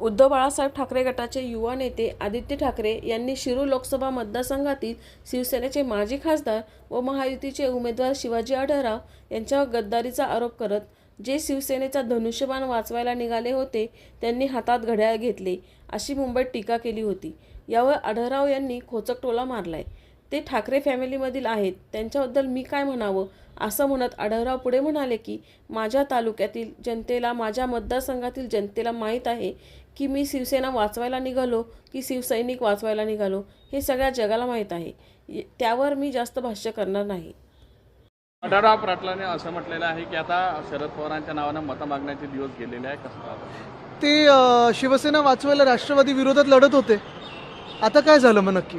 उद्धव बाळासाहेब ठाकरे गटाचे युवा नेते आदित्य ठाकरे यांनी शिरू लोकसभा मतदारसंघातील शिवसेनेचे माजी खासदार व महायुतीचे उमेदवार शिवाजी आढळराव यांच्यावर गद्दारीचा आरोप करत जे शिवसेनेचा धनुष्यबाण वाचवायला निघाले होते त्यांनी हातात घड्याळ घेतले अशी मुंबईत टीका केली होती. यावर आढळराव यांनी खोचक टोला मारलाय. ते ठाकरे फॅमिलीमधील आहेत. त्यांच्याबद्दल मी काय म्हणावं? असं म्हणत आढळराव पुढे म्हणाले की माझ्या तालुक्यातील जनतेला माझ्या मतदारसंघातील जनतेला माहीत आहे की मी शिवसेना वाचवायला निघालो की शिवसैनिक वाचवायला निघालो हे सगळ्या जगाला माहीत आहे. त्यावर मी जास्त भाष्य करणार नाही. आढळराव पाटलाने असं म्हटलेलं आहे की आता शरद पवारांच्या नावानं मतं मागण्याचे दिवस गेलेले आहे कसं? ते शिवसेना वाचवायला राष्ट्रवादी विरोधात लढत होते. आता काय झालं मग नक्की?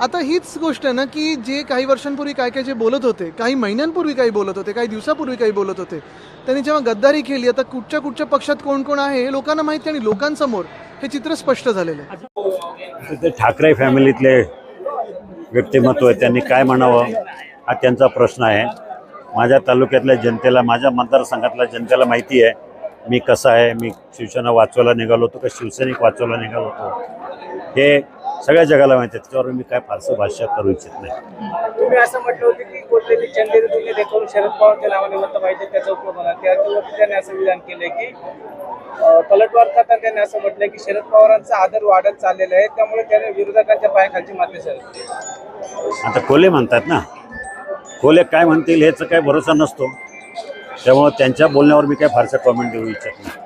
आता हीच गोष्ट आहे ना की जे काही वर्षांपूर्वी काय काय जे बोलत होते काही महिन्यांपूर्वी काही बोलत होते काही दिवसापूर्वी काही बोलत होते त्यांनी जेव्हा गद्दारी केली आता कुठच्या कुठच्या पक्षात कोण कोण आहे हे लोकांना माहिती आणि लोकांसमोर हे चित्र स्पष्ट झालेलं आहे. ते ठाकरे फॅमिलीतले व्यक्तिमत्व आहे त्यांनी काय म्हणावं हा त्यांचा प्रश्न आहे. माझ्या तालुक्यातल्या जनतेला माझ्या मतदारसंघातल्या जनतेला माहिती आहे मी कसा आहे मी शिवसेना वाचवायला निघालो होतो का शिवसैनिक वाचवायला निघालो होतो. हे सगळ्या जगाला माहिती आहे त्याच्यावर मी काय फारसं भाष्य करू इच्छित नाही. तुम्ही असं म्हटलं होतं की कोणत्याही चंदेरी तुम्ही देखून शरद पवारच्या नावाने मत पाहिजे त्याचा उपयोग होणार. त्याच्यावरती त्यांनी असं विधान केलंय की पलटवार करताना त्यांनी असं म्हटलंय की शरद पवारांचा आदर वाढत चाललेला आहे त्यामुळे त्याने विरोधकांच्या पायाखालची माती सर. आता कोले म्हणतात ना. कोले काय म्हणतील ह्याचा काही भरोसा नसतो. त्यामुळं त्यांच्या बोलण्यावर मी काय फारसं कॉमेंट देऊ इच्छित नाही.